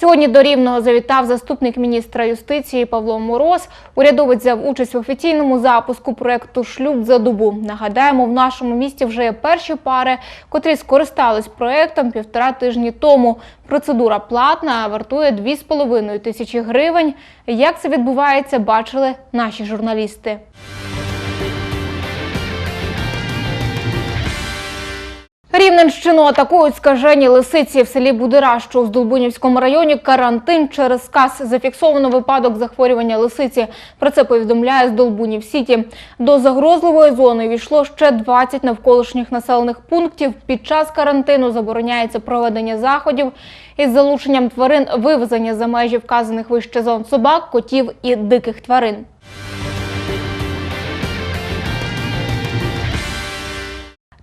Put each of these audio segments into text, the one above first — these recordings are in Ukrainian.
Сьогодні до Рівного завітав заступник міністра юстиції Павло Мороз. Урядовець взяв участь в офіційному запуску проекту Шлюб за добу. Нагадаємо, в нашому місті вже є перші пари, котрі скористались проектом півтора тижні тому. Процедура платна, вартує 2,5 тисячі гривень. Як це відбувається, бачили наші журналісти. Рівненщину атакують скажені лисиці в селі Будира, що у Здолбунівському районі карантин через сказ. Зафіксовано випадок захворювання лисиці. Про це повідомляє Здолбунів Сіті. До загрозливої зони війшло ще 20 навколишніх населених пунктів. Під час карантину забороняється проведення заходів із залученням тварин, вивезення за межі вказаних вище зон собак, котів і диких тварин.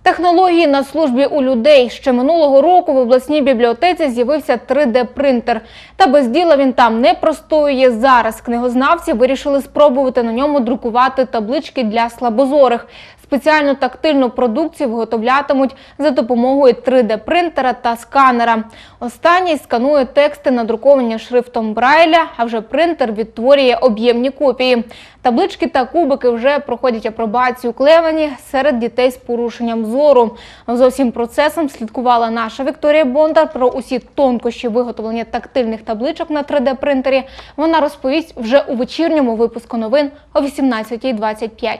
Технології на службі у людей ще минулого року в обласній бібліотеці з'явився 3D-принтер. Та без діла він там не простоює зараз. Книгознавці вирішили спробувати на ньому друкувати таблички для слабозорих. Спеціальну тактильну продукцію виготовлятимуть за допомогою 3D-принтера та сканера. Останній сканує тексти, надруковані шрифтом Брайля, а вже принтер відтворює об'ємні копії. Таблички та кубики вже проходять апробацію клевані серед дітей з порушенням зору. За усім процесом слідкувала наша Вікторія Бондар про усі тонкощі виготовлення тактильних табличок на 3D-принтері. Вона розповість вже у вечірньому випуску новин о 18.25.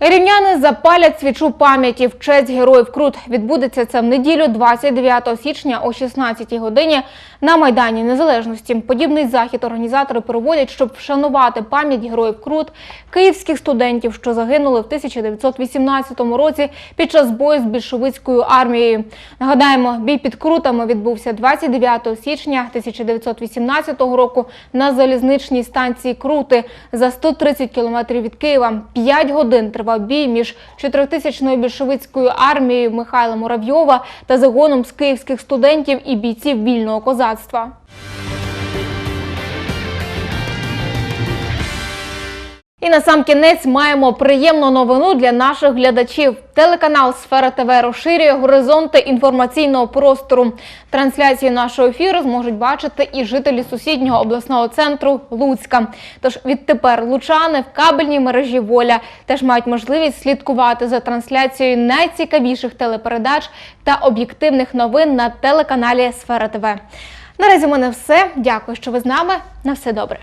Рівняни запалять свічу пам'яті в честь героїв Крут. Відбудеться це в неділю, 29 січня о 16 годині на Майдані Незалежності. Подібний захід організатори проводять, щоб вшанувати пам'ять героїв Крут, київських студентів, що загинули в 1918 році під час бою з більшовицькою армією. Нагадаємо, бій під Крутами відбувся 29 січня 1918 року на залізничній станції Крути за 130 кілометрів від Києва. П'ять годин тривав бій між 4000-ною більшовицькою армією Михайла Муравйова та загоном з київських студентів і бійців вільного козацтва. І на сам кінець маємо приємну новину для наших глядачів. Телеканал Сфера ТВ розширює горизонти інформаційного простору. Трансляції нашого ефіру зможуть бачити і жителі сусіднього обласного центру Луцька. Тож відтепер лучани в кабельній мережі Воля теж мають можливість слідкувати за трансляцією найцікавіших телепередач та об'єктивних новин на телеканалі Сфера ТВ. Наразі в мене все. Дякую, що ви з нами. На все добре.